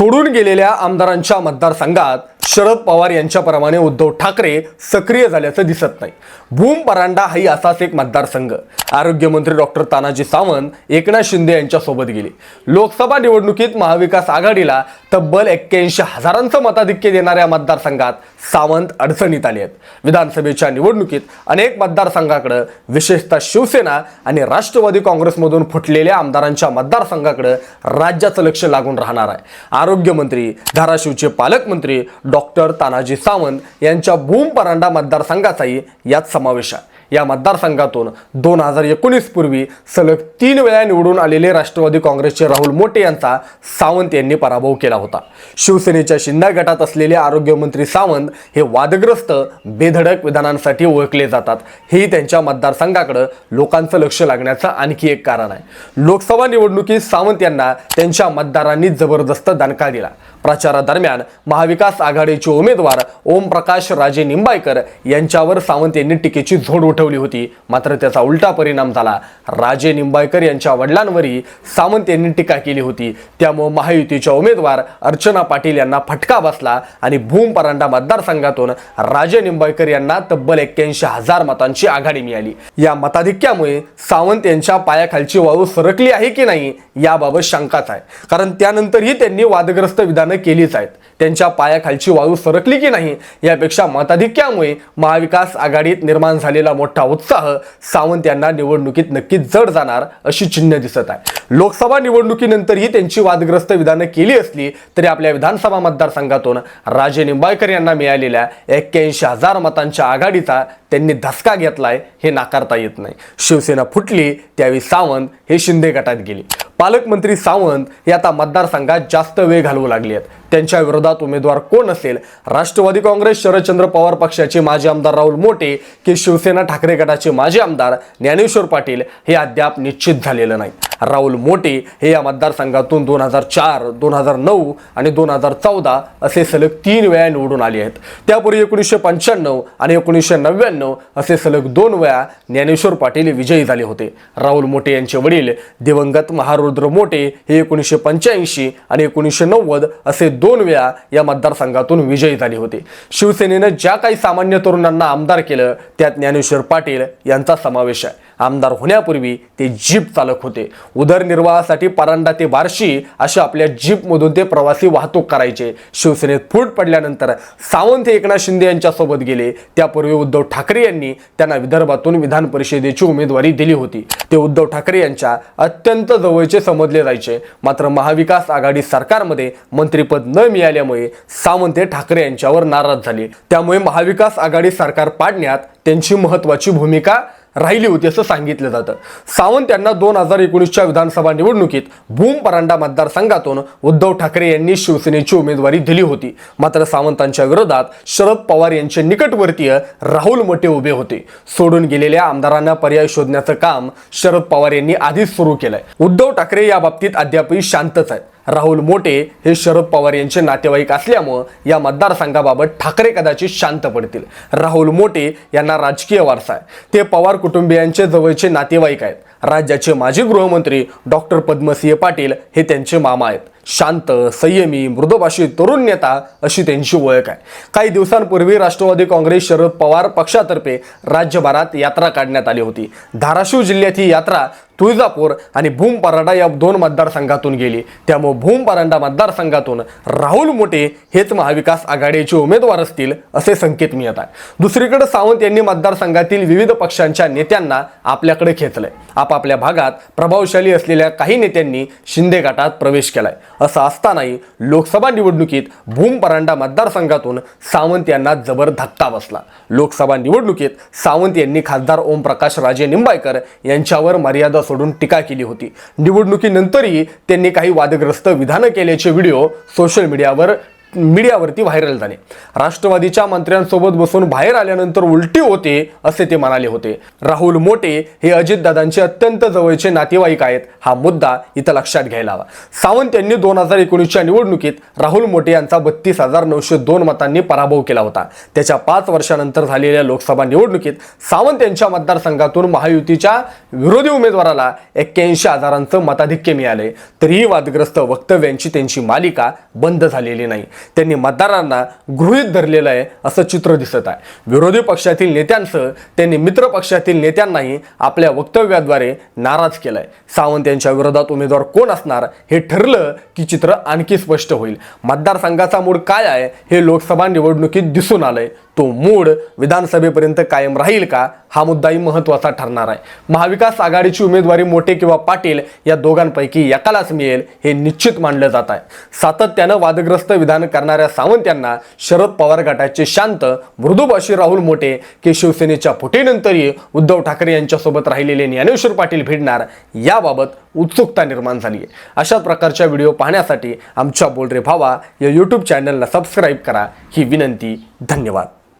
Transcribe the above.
सोडून गेलेल्या आमदारांच्या मतदारसंघात शरद पवार यांच्याप्रमाणे उद्धव ठाकरे सक्रिय झाल्याचं दिसत नाही. भूम परांडा हाही असाच एक मतदारसंघ. आरोग्यमंत्री डॉक्टर तानाजी सावंत एकनाथ शिंदे यांच्यासोबत गेले. लोकसभा निवडणुकीत महाविकास आघाडीला तब्बल एक्क्याऐंशी हजारांचं मताधिक्य देणाऱ्या मतदारसंघात सावंत अडचणीत आले आहेत. विधानसभेच्या निवडणुकीत अनेक मतदारसंघाकडं विशेषतः शिवसेना आणि राष्ट्रवादी काँग्रेसमधून फुटलेल्या आमदारांच्या मतदारसंघाकडं राज्याचं लक्ष लागून राहणार आहे. आरोग्यमंत्री धाराशिवचे पालकमंत्री डॉक्टर तानाजी सावंत यांच्या भूम परांडा मतदारसंघाचाही यात समावेश आहे. या मतदारसंघातून दोन हजार एकोणीस पूर्वी सलग तीन वेळा निवडून आलेले राष्ट्रवादी काँग्रेसचे राहुल मोटे यांचा सावंत यांनी पराभव केला होता. शिवसेनेच्या शिंदा गटात असलेले आरोग्यमंत्री सावंत हे वादग्रस्त बेधडक विधानांसाठी ओळखले जातात. हेही त्यांच्या मतदारसंघाकडं लोकांचं लक्ष लागण्याचं आणखी एक कारण आहे. लोकसभा निवडणुकीत सावंत यांना त्यांच्या मतदारांनी जबरदस्त दणका दिला. प्रचारादरम्यान महाविकास आघाडीचे उमेदवार ओमप्रकाश राजे निंबाळकर यांच्यावर सावंत यांनी टीकेची झोड उठवली होती. मात्र त्याचा उलटा परिणाम झाला. राजे निंबाळकर यांच्या वडिलांवरही सावंत यांनी टीका केली होती. त्यामुळे महायुतीच्या उमेदवार अर्चना पाटील यांना फटका बसला आणि भूम परांडा मतदारसंघातून राजे निंबाळकर यांना तब्बल एक्क्याऐंशी हजार मतांची आघाडी मिळाली. या मताधिक्यामुळे सावंत यांच्या पायाखालची वाळू सरकली आहे की नाही याबाबत शंकाच आहे. कारण त्यानंतरही त्यांनी वादग्रस्त विधान केलीच आहेत. त्यांच्या पायाखालची वाळू सरकली की नाही यापेक्षा मताधिक्यामुळे महाविकास आघाडीत निर्माण झालेला मोठा उत्साह सावंत यांना निवडणुकीत नक्कीच जड जाणार अशी चिन्ह दिसत आहे. लोकसभा निवडणुकीनंतरही त्यांची वादग्रस्त विधानं केली असली तरी आपल्या विधानसभा मतदारसंघातून राजे निंबाळकर यांना मिळालेल्या एक्क्याऐंशी हजार मतांच्या आघाडीचा त्यांनी धसका घेतलाय हे नाकारता येत नाही. शिवसेना फुटली त्यावेळी सावंत हे शिंदे गटात गेले. पालकमंत्री सावंत हे आता मतदारसंघात जास्त वेळ घालवू लागले आहेत. त्यांच्या विरोधात उमेदवार कोण असेल? राष्ट्रवादी काँग्रेस शरदचंद्र पवार पक्षाचे माजी आमदार राहुल मोटे की शिवसेना ठाकरे गटाचे माजी आमदार ज्ञानेश्वर पाटील हे अद्याप निश्चित झालेलं नाही राहुल मोटे हे या मतदारसंघातून दोन हजार चार दोन हजार नऊ आणि दोन हजार चौदा असे सलग तीन वेळा निवडून आले आहेत. त्यापूर्वी एकोणीसशे पंच्याण्णव आणि एकोणीसशे नव्याण्णव असे सलग दोन वेळा ज्ञानेश्वर पाटील विजयी झाले होते. राहुल मोटे यांचे वडील दिवंगत महारुद्र मोटे हे एकोणीसशे पंच्याऐंशी आणि एकोणीसशे नव्वद असे दोन वेळा या मतदारसंघातून विजयी झाले होते. शिवसेनेनं ज्या काही सामान्य तरुणांना आमदार केलं त्यात ज्ञानेश्वर पाटील यांचा समावेश आहे. आमदार होण्यापूर्वी ते जीप चालक होते. उदरनिर्वाहासाठी परांडा ते बार्शी अशा आपल्या जीपमधून ते प्रवासी वाहतूक करायचे. शिवसेनेत फूट पडल्यानंतर सावंत हे एकनाथ शिंदे यांच्यासोबत गेले. त्यापूर्वी उद्धव ठाकरे यांनी त्यांना विदर्भातून विधान परिषदेची उमेदवारी दिली होती. ते उद्धव ठाकरे यांच्या अत्यंत जवळचे समजले जायचे. मात्र महाविकास आघाडी सरकारमध्ये मंत्रिपद न मिळाल्यामुळे सावंत हे ठाकरे यांच्यावर नाराज झाले. त्यामुळे महाविकास आघाडी सरकार पाडण्यात त्यांची महत्वाची भूमिका राहिली होती असं सांगितलं जातं. सावंत यांना दोन हजार एकोणीसच्या विधानसभा निवडणुकीत भूम परांडा मतदारसंघातून उद्धव ठाकरे यांनी शिवसेनेची उमेदवारी दिली होती. मात्र सावंतांच्या विरोधात शरद पवार यांचे निकटवर्तीय राहुल मोटे उभे होते. सोडून गेलेल्या आमदारांना पर्याय शोधण्याचं काम शरद पवार यांनी आधीच सुरू केलंय. उद्धव ठाकरे या बाबतीत अद्यापही शांतच आहेत. राहुल मोटे हे शरद पवार यांचे नातेवाईक असल्यामुळं या मतदारसंघाबाबत ठाकरे कदाचित शांत पडतील. राहुल मोटे यांना राजकीय वारसा आहे. ते पवार कुटुंबियांचे जवळचे नातेवाईक आहेत. राज्याचे माजी गृहमंत्री डॉक्टर पद्मसिंह पाटील हे त्यांचे मामा आहेत. शांत संयमी मृदभाषी तरुण नेता अशी त्यांची ओळख आहे. काही दिवसांपूर्वी राष्ट्रवादी काँग्रेस शरद पवार पक्षातर्फे राज्यभरात यात्रा काढण्यात आली होती. धाराशिव जिल्ह्यात ही यात्रा तुळजापूर आणि भूम परांडा या दोन मतदारसंघातून गेली. त्यामुळे भूम परांडा मतदारसंघातून राहुल मोटे हेच महाविकास आघाडीचे उमेदवार असतील असे संकेत मिळत आहे दुसरीकडे सावंत यांनी मतदारसंघातील विविध पक्षांच्या नेत्यांना आपल्याकडे खेचलंय. आपापल्या भागात प्रभावशाली असलेल्या काही नेत्यांनी शिंदे गटात प्रवेश केलाय. असं असतानाही लोकसभा निवडणुकीत भूम परांडा मतदारसंघातून सावंत यांना जबर धक्का बसला. लोकसभा निवडणुकीत सावंत यांनी खासदार ओमप्रकाश राजे निंबाळकर यांच्यावर मर्यादा सोडून टीका केली होती. निवडणुकीनंतरही त्यांनी काही वादग्रस्त विधानं केल्याचे व्हिडिओ सोशल मीडियावर मीडियावरती व्हायरल झाले. राष्ट्रवादीच्या मंत्र्यांसोबत बसून बाहेर आल्यानंतर उलटी होते असे ते म्हणाले होते. राहुल मोटे हे अजितदादांचे अत्यंत जवळचे नातेवाईक आहेत. हा मुद्दा इथं लक्षात घ्यायला हवा. सावंत यांनी दोन हजार एकोणीसच्या निवडणुकीत राहुल मोटे यांचा बत्तीस हजार नऊशे दोन मतांनी पराभव केला होता. त्याच्या पाच वर्षानंतर झालेल्या लोकसभा निवडणुकीत सावंत यांच्या मतदारसंघातून महायुतीच्या विरोधी उमेदवाराला एक्क्याऐंशी हजारांचं मताधिक्य मिळाले. तरीही वादग्रस्त वक्तव्यांची त्यांची मालिका बंद झालेली नाही. त्यांनी मतदारांना गृहीत धरलेलं आहे असं चित्र दिसत आहे. विरोधी पक्षातील नेत्यांसह त्यांनी मित्र पक्षातील नेत्यांनाही आपल्या वक्तव्याद्वारे नाराज केलाय. सावंत यांच्या विरोधात उमेदवार कोण असणार हे ठरलं की चित्र आणखी स्पष्ट होईल. मतदारसंघाचा मूड काय आहे हे लोकसभा निवडणुकीत दिसून आलंय. तो मूड विधानसभेपर्यंत कायम राहील का? हा मुद्दाही महत्त्वाचा ठरणार आहे. महाविकास आघाडीची उमेदवारी मोठे किंवा पाटील या दोघांपैकी एकालाच मिळेल हे निश्चित मानलं जात आहे. सातत्यानं वादग्रस्त विधान करणाऱ्या सावंत यांना शरद पवार गटाचे शांत मृदुभाषी राहुल मोठे की शिवसेनेच्या फुटीनंतरही उद्धव ठाकरे यांच्यासोबत राहिलेले ज्ञानेश्वर पाटील भिडणार याबाबत उत्सुकता निर्माण झाली आहे अशा प्रकारच्या व्हिडिओ पाहण्यासाठी आमच्या बोलरे भावा या यूट्यूब चॅनलला सबस्क्राईब करा. ही विनंती धन्यवाद.